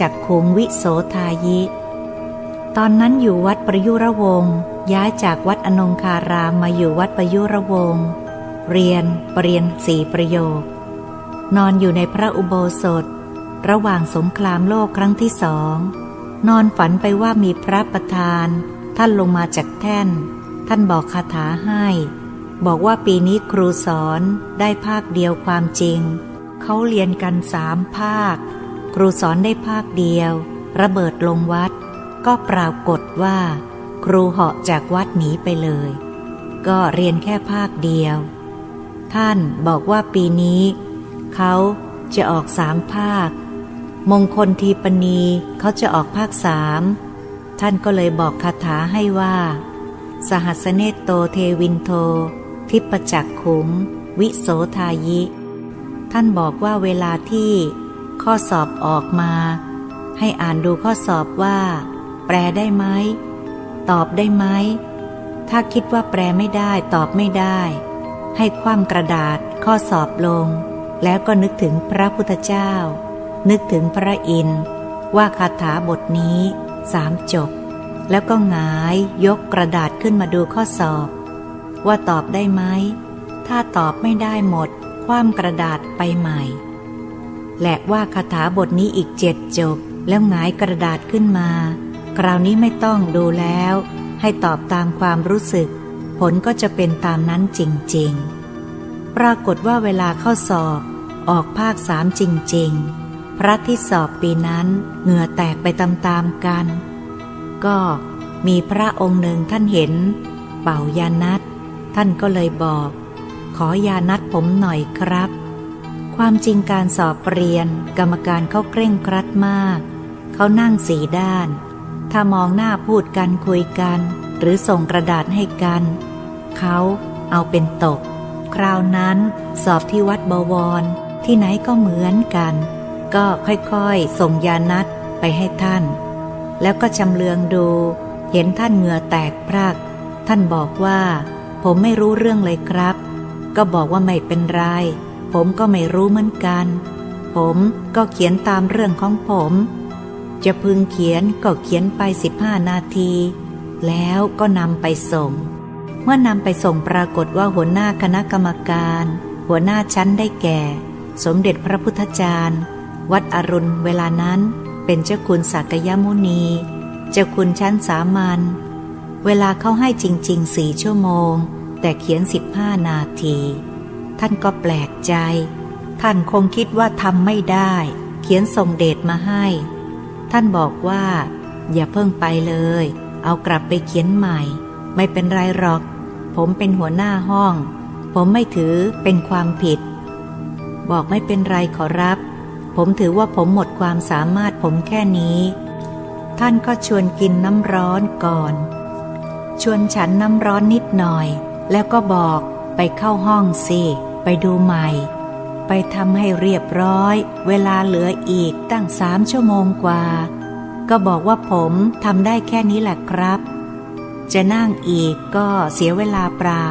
จักขุงวิโสทายิ ตอนนั้นอยู่วัดประยุรวงศ์ย้ายจากวัดอนงคารามมาอยู่วัดประยุรวงศ์เรียนปรริญญาสี่ประโยค นอนอยู่ในพระอุโบสถ ระหว่างสงครามโลกครั้งที่สอง นอนฝันไปว่ามีพระประธาน ท่านลงมาจากแท่น ท่านบอกคาถาให้ บอกว่าปีนี้ครูสอนได้ภาคเดียวความจริง เขาเรียนกันสามภาค ครูสอนได้ภาคเดียว ระเบิดลงวัด ก็ปรากฏว่า ครูเหาะจากวัดหนีไปเลย ก็เรียนแค่ภาคเดียว ท่านบอกว่าปีนี้ เขาจะออกสามภาค มงคลทีปณีเขาจะออกภาคสามท่านก็เลยบอกคาถาให้ว่า สหัสเนตโตเทวินโท ทิปจักขุม วิโสทายิ ท่านบอกว่าเวลาที่ ข้อสอบออกมา ให้อ่านดูข้อสอบว่า แปลได้ไหม ตอบได้ไหม ถ้าคิดว่าแปลไม่ได้ตอบไม่ได้ ให้คว่ำกระดาษข้อสอบลง แล้วก็นึกถึงพระพุทธเจ้า นึกถึงพระอินทร์ว่าคาถาบทนี้สามจบ แล้วก็หงายยกกระดาษขึ้นมาดูข้อสอบ ว่าตอบได้ไหม ถ้าตอบไม่ได้หมด คว่ำกระดาษไปใหม่ และว่าคาถาบทนี้อีกเจ็ดจบ แล้วหงายกระดาษขึ้นมา คราวนี้ไม่ต้องดูแล้ว ให้ตอบตามความรู้สึก ผลก็จะเป็นตามนั้นจริง ๆ ปรากฏว่าเวลาเข้าสอบ ออกภาคสามจริง ๆ พระที่สอบปีนั้นเหงื่อแตกไปตามๆกัน ก็มีพระองค์หนึ่งท่านเห็น เป่ายานัดท่านก็เลยบอก ขอยานัดผมหน่อยครับ ความจริงการสอบเรียน กรรมการเขาเคร่งครัดมาก เขานั่งสีด้าน ถ้ามองหน้าพูดกันคุยกัน หรือส่งกระดาษให้กัน เขาเอาเป็นตก คราวนั้นสอบที่วัดบวร ที่ไหนก็เหมือนกัน ก็ค่อยๆ ส่งยานัดไปให้ท่าน แล้วก็ชำเลืองดู เห็นท่านเหงื่อแตกพราก ท่านบอกว่า ผมไม่รู้เรื่องเลยครับ ก็บอกว่าไม่เป็นไร ผมก็ไม่รู้เหมือนกัน ผมก็เขียนตามเรื่องของผม จะพึงเขียนก็เขียนไปสิบห้านาที แล้วก็นำไปส่ง เมื่อนำไปส่งปรากฏว่าหัวหน้าคณะกรรมการ หัวหน้าชั้นได้แก่ สมเด็จพระพุทธจารย์ วัดอรุณเวลานั้น เป็นเจ้าคุณสักยมุนี เจ้าคุณชั้นสามัญเวลาเขาให้จริงๆสี่ชั่วโมง แต่เขียนสิบห้านาที ท่านก็แปลกใจ ท่านคงคิดว่าทำไม่ได้ เขียนส่งเดชมาให้ ท่านบอกว่า อย่าเพิ่งไปเลย เอากลับไปเขียนใหม่ ไม่เป็นไรหรอก ผมเป็นหัวหน้าห้อง ผมไม่ถือเป็นความผิด บอกไม่เป็นไรขอรับ ผมถือว่าผมหมดความสามารถผมแค่นี้ ท่านก็ชวนกินน้ำร้อนก่อน ชวนฉันน้ำร้อนนิดหน่อย แล้วก็บอกไปเข้าห้องสิ ไปดูใหม่ ไปทำให้เรียบร้อย เวลาเหลืออีกตั้งสามชั่วโมงกว่า ก็บอกว่าผมทำได้แค่นี้แหละครับ จะนั่งอีกก็เสียเวลาเปล่า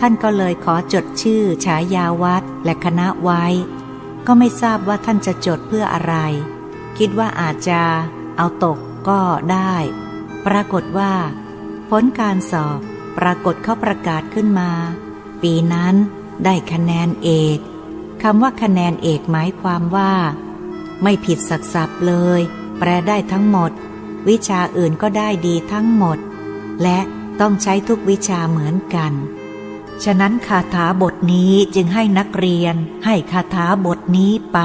ท่านก็เลยขอจดชื่อฉายาวัดและคณะไว้ ก็ไม่ทราบว่าท่านจะจดเพื่ออะไร คิดว่าอาจจะเอาตกก็ได้ ปรากฏว่า ผลการสอบปรากฏเขาประกาศขึ้นมา ปีนั้น ได้คะแนนเอกคำว่าคะแนนเอกหมายความว่า ไม่ผิดสักสับเลย แปลได้ทั้งหมด วิชาอื่นก็ได้ดีทั้งหมด และต้องใช้ทุกวิชาเหมือนกัน ฉะนั้นคาถาบทนี้จึงให้นักเรียน ให้คาถาบทนี้ไป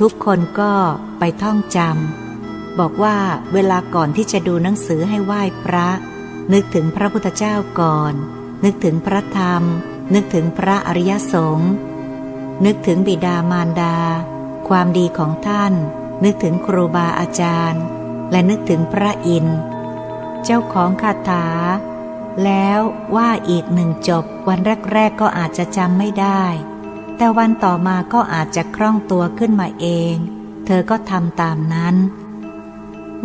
ทุกคนก็ไปท่องจำบอกว่าเวลาก่อนที่จะดูหนังสือให้ไหว้พระ นึกถึงพระพุทธเจ้าก่อน นึกถึงพระธรรม นึกถึงพระอริยสงฆ์นึกถึงบิดามารดา ความดีของท่าน นึกถึงครูบาอาจารย์ และนึกถึงพระอินทร์เจ้าของคาถา แล้วว่าอีกหนึ่งจบวันแรก ๆ ก็อาจจะจำไม่ได้ แต่วันต่อมาก็อาจจะคล่องตัวขึ้นมาเอง เธอก็ทำตามนั้น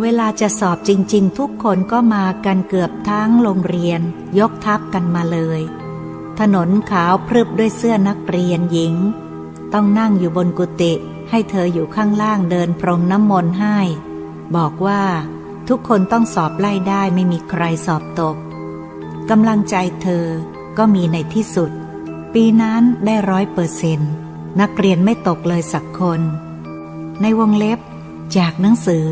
เวลาจะสอบจริง ๆ ทุกคนก็มากันเกือบทั้งโรงเรียน ยกทัพกันมาเลย ถนนขาวพรึบด้วยเสื้อนักเรียนหญิง ต้องนั่งอยู่บนกุฏิให้เธออยู่ข้างล่างเดินพรมน้ำมนต์ให้ บอกว่าทุกคนต้องสอบไล่ได้ไม่มีใครสอบตกกำลังใจเธอก็มีในที่สุด ปีนั้นได้ร้อยเปอร์เซนต์นักเรียนไม่ตกเลยสักคน ในวงเล็บจากหนังสือ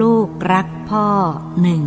ลูกรักพ่อหนึ่ง